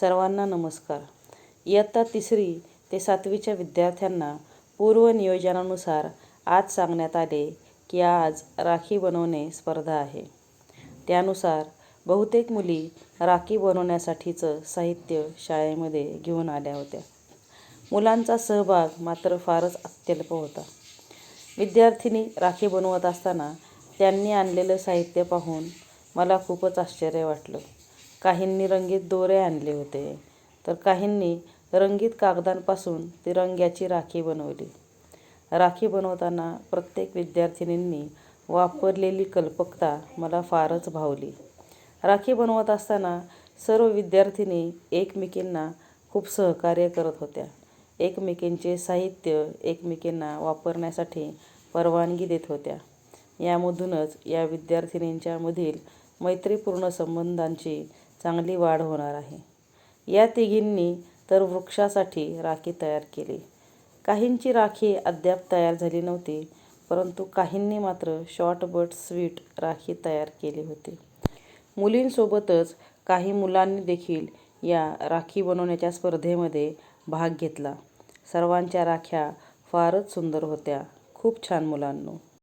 सर्वांना नमस्कार. इयत्ता तिसरी ते सातवीच्या विद्यार्थ्यांना पूर्व नियोजनानुसार आज सांगण्यात आले की आज राखी बनवणे स्पर्धा आहे. त्यानुसार बहुतेक मुली राखी बनवण्यासाठीचं साहित्य शाळेमध्ये घेऊन आल्या होत्या. मुलांचा सहभाग मात्र फारच अत्यल्प होता. विद्यार्थिनी राखी बनवत असताना त्यांनी आणलेलं साहित्य पाहून मला खूपच आश्चर्य वाटलं. काहींनी रंगीत दोरे आणले होते. तर काहींनी रंगीत कागदांपासून तिरंग्याची राखी बनवली. राखी बनवताना प्रत्येक विद्यार्थिनींनी वापरलेली कल्पकता मला फारच भावली. राखी बनवत असताना सर्व विद्यार्थिनी एकमेकींना खूप सहकार्य करत होत्या. एकमेकींचे साहित्य एकमेकींना वापरण्यासाठी परवानगी देत होत्या. यामधूनच या विद्यार्थिनींच्यामधील मैत्रीपूर्ण संबंधांची चांगली वाढ होणार आहे. या तिघींनी तर वृक्षासाठी राखी तयार केली. काहींची राखी अद्याप तयार झाली नव्हती परंतु काहींनी मात्र शॉर्ट बट स्वीट राखी तयार केली होती. मुलींसोबतच काही मुलांनी देखील या राखी बनवण्याच्या स्पर्धेमध्ये भाग घेतला. सर्वांच्या राख्या फारच सुंदर होत्या. खूप छान मुलांनो.